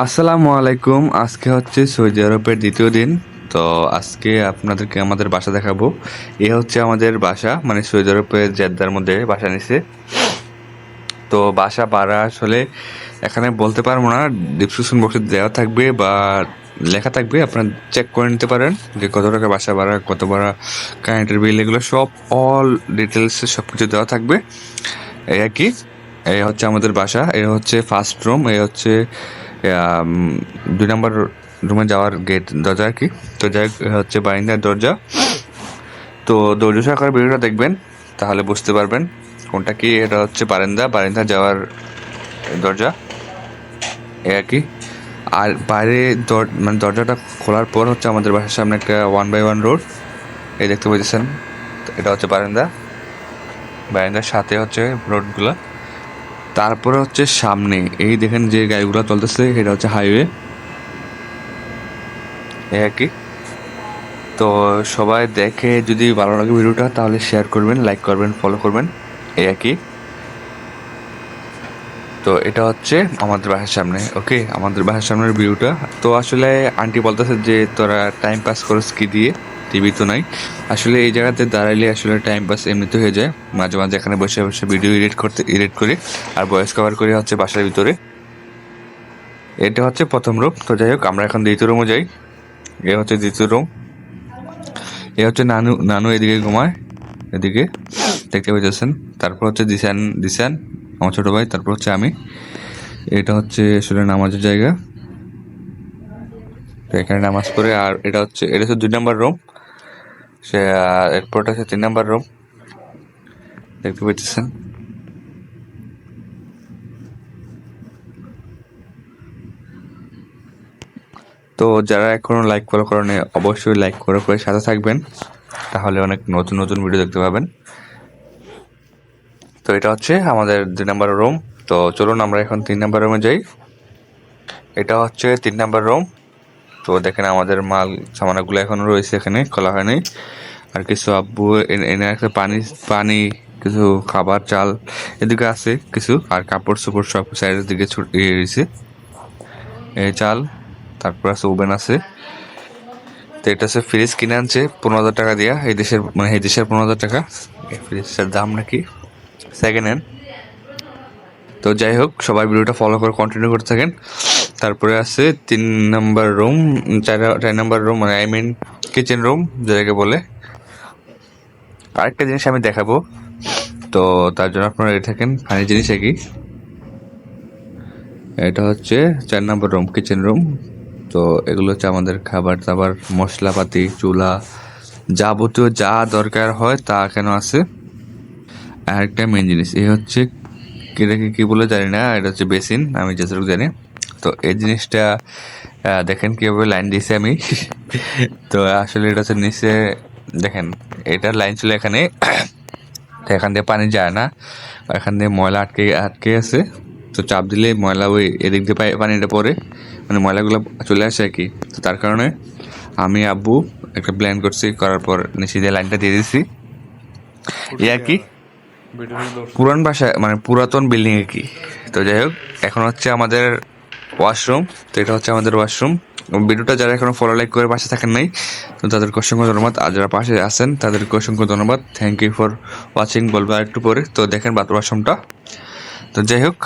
আসসালামু আলাইকুম। আজকে হচ্ছে সৌদি আরবের দ্বিতীয় দিন। তো আজকে আপনাদেরকে আমাদের বাসা দেখাবো। এ হচ্ছে আমাদের বাসা। মানে সৌদি আরবের জেদ্দার মধ্যে বাসা নিছে। তো বাসা ভাড়া আসলে এখানে বলতে পারব না। ডিসক্রিপশন বক্সে দেওয়া থাকবে বা লেখা থাকবে। আপনারা চেক করে নিতে পারেন যে কত টাকা বাসা ভাড়া, কত ভাড়া কারেন্টের বিল এগুলো সব অল ডিটেলসে সব কিছু দেওয়া থাকবে। এই আর কি। এই হচ্ছে আমাদের বাসা। এই হচ্ছে ফার্স্ট রুম এই হচ্ছে দুই নম্বর রুমে যাওয়ার গেট দরজা আর কি? তো যাই হচ্ছে বারিন্দার দরজা। তো ধৈর্য সহকারে ভিডিওটা দেখবেন, তাহলে বুঝতে পারবেন কোনটা কি, এটা হচ্ছে বারান্দা। বারান্দা যাওয়ার দরজা, এ আর কি। আর বাইরে দর- মানে দরজাটা খোলার পর হচ্ছে আমাদের বাসার সামনে একটা ওয়ান বাই ওয়ান রোড এই দেখতে পাচ্ছেন এটা হচ্ছে বারান্দা। বারান্দার সাথে হচ্ছে রোডগুলা তারপরে হচ্ছে সামনে, এই দেখেন যে গাড়িগুলো চলতেছে, এটা হচ্ছে হাইওয়ে এই তো সবাই দেখে, যদি ভালো লাগে ভিডিওটা, তাহলে শেয়ার করবেন লাইক করবেন ফলো করবেন। এই কি। তো এটা হচ্ছে আমাদের বাসার সামনে ওকে আমাদের বাসার সামনের ভিউটা তো আসলে আন্টি বলতেছে যে, তোরা টাইম পাস করস কি দিয়ে? টিভি তো নাই। আসলে এই জায়গাতে দাঁড়াইলে আসলে টাইম পাস এমনিতে হয়ে যায়। মাঝে মাঝে এখানে বসে বসে ভিডিও এডিট করতে এডিট করি। আর ভয়েস কভার করি হচ্ছে বাসার ভিতরে। এটা হচ্ছে প্রথম রুম তো যাই হোক, আমরা এখন দ্বিতীয় রুমে যাই। এ হচ্ছে দ্বিতীয় রুম এ হচ্ছে নানু নানু এদিকে ঘুমায়। এদিকে দেখতে পাইতেছেন। তারপর হচ্ছে দিশান দিশান আমার ছোট ভাই। তারপর হচ্ছে আমি। এটা হচ্ছে আসলে নামাজের জায়গা। তো এখানে নামাজ পড়ে। আর এটা হচ্ছে এটা হচ্ছে দুই নম্বর রুম সে এরপরটা হচ্ছে তিন নাম্বার রুম দেখতে পাইতেছেন। তো যারা এখনও লাইক ফলো করেনি অবশ্যই লাইক করে করে সাথে থাকবেন। তাহলে অনেক নতুন নতুন ভিডিও দেখতে পাবেন। তো এটা হচ্ছে আমাদের দুই নাম্বার রুম তো চলুন আমরা এখন তিন নাম্বার রুমে যাই। এটা হচ্ছে তিন নাম্বার রুম তো দেখেন আমাদের মাল সামানাগুলো এখনও রয়েছে এখানে, খোলা হয়নি। আর কিছু আব্বু এনে একটা পানি পানি, কিছু খাবার, চাল, এদিকে আছে কিছু, আর কাপড় চোপড় সব সাইডের দিকে ছড়িয়ে রয়েছে। এই চাল, তারপর আছে ওভেন আছে। তো এটা হচ্ছে ফ্রিজ কিনে আনছে পনেরো হাজার টাকা দিয়া, এই দেশের মানে এই দেশের পনেরো হাজার টাকা। ফ্রিজটার দাম নাকি সেকেন্ড হ্যান্ড তো যাই হোক, সবাই ভিডিওটা ফলো করে কন্টিনিউ করতে থাকেন। তারপরে আছে তিন নাম্বার রুম, চার চার নাম্বার রুম মানে আই মিন কিচেন রুম যেটাকে বলে। আরেকটা জিনিস আমি দেখাবো। তো তার জন্য আপনারা রেডি থাকেন ফানি জিনিস কি এটা হচ্ছে চার নম্বর রুম কিচেন রুম তো এগুলো হচ্ছে আমাদের খাবার দাবার, মশলাপাতি, চুলা, যাবতীয় যা দরকার হয় তা কেন আছে। আর একটা মেন জিনিস এই হচ্ছে এটাকে কি বলে জানি না, এটা হচ্ছে বেসিন আমি যতটুকু জানি। তো এই জিনিসটা দেখেন কীভাবে লাইন দিয়েছি আমি। তো আসলে এটা হচ্ছে নিচে দেখেন এটা লাইন ছিল এখানে। তো এখান দিয়ে পানি যায় না এখান দিয়ে ময়লা আটকে আটকে আছে। তো চাপ দিলে ময়লা ওই এদিক দিয়ে পানিটা পড়ে মানে ময়লাগুলো চলে আসে আর কি। তো তার কারণে আমি আব্বু একটা প্ল্যান করছি করার পর নিচে দিয়ে লাইনটা দিয়ে দিছি। এই আর কি পুরান বাসা মানে পুরাতন বিল্ডিং এ কি। তো যাই হোক এখন হচ্ছে আমাদের ওয়াশরুম, তো এটা হচ্ছে আমাদের ওয়াশরুম। ভিডিওটা যারা এখনও ফলো লাইক করে পাশে থাকেন নাই, তো তাদেরকে অসংখ্য ধন্যবাদ। আর যারা পাশে আছেন, তাদেরকে অসংখ্য ধন্যবাদ। থ্যাংক ইউ ফর ওয়াচিং বলব আর একটু পরে। তো দেখেন বাথরুমটা তো যাই হোক